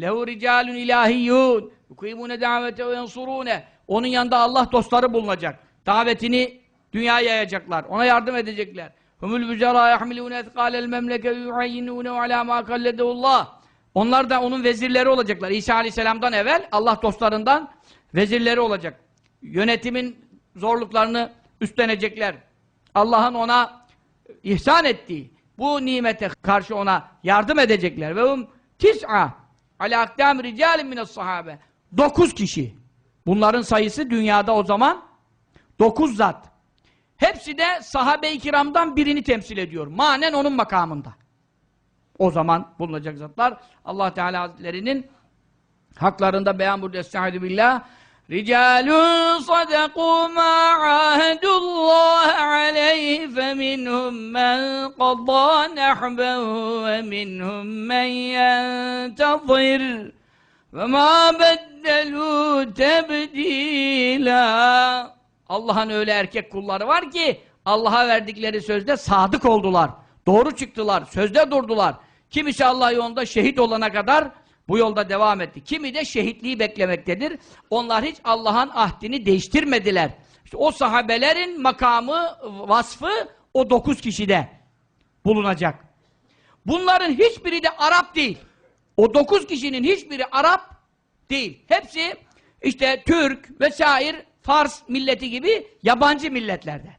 lehu ricalun ilahiyyun yukimune davete ve yansurune onun yanında Allah dostları bulunacak. Davetini dünyaya yayacaklar. Ona yardım edecekler. Humul bücara yahmilune ethqalel memleke yuhayyinune ala ma kalledeullah. Onlar da onun vezirleri olacaklar. İsa Aleyhisselam'dan evvel Allah dostlarından vezirleri olacak. Yönetimin zorluklarını üstlenecekler. Allah'ın ona ihsan ettiği bu nimete karşı ona yardım edecekler. Ve hum tis'a ala akdam ricalin mines sahabe. Dokuz kişi. Bunların sayısı dünyada o zaman dokuz zat. Hepsi de sahabe-i kiramdan birini temsil ediyor. Manen onun makamında. O zaman bulunacak zatlar Allah Teala Hazretleri'nin haklarında beyan burada estaizu billah Ricalun sadaku ma qadda nahben ve minhum men yentazir ve ma beddelu tebdila Allah'ın öyle erkek kulları var ki Allah'a verdikleri sözde sadık oldular. Doğru çıktılar, sözde durdular. Kimisi Allah yolunda şehit olana kadar bu yolda devam etti. Kimi de şehitliği beklemektedir. Onlar hiç Allah'ın ahdini değiştirmediler. İşte o sahabelerin makamı, vasfı o dokuz kişide bulunacak. Bunların hiçbiri de Arap değil. O dokuz kişinin hiçbiri Arap değil. Hepsi işte Türk vesaire Fars milleti gibi yabancı milletlerde.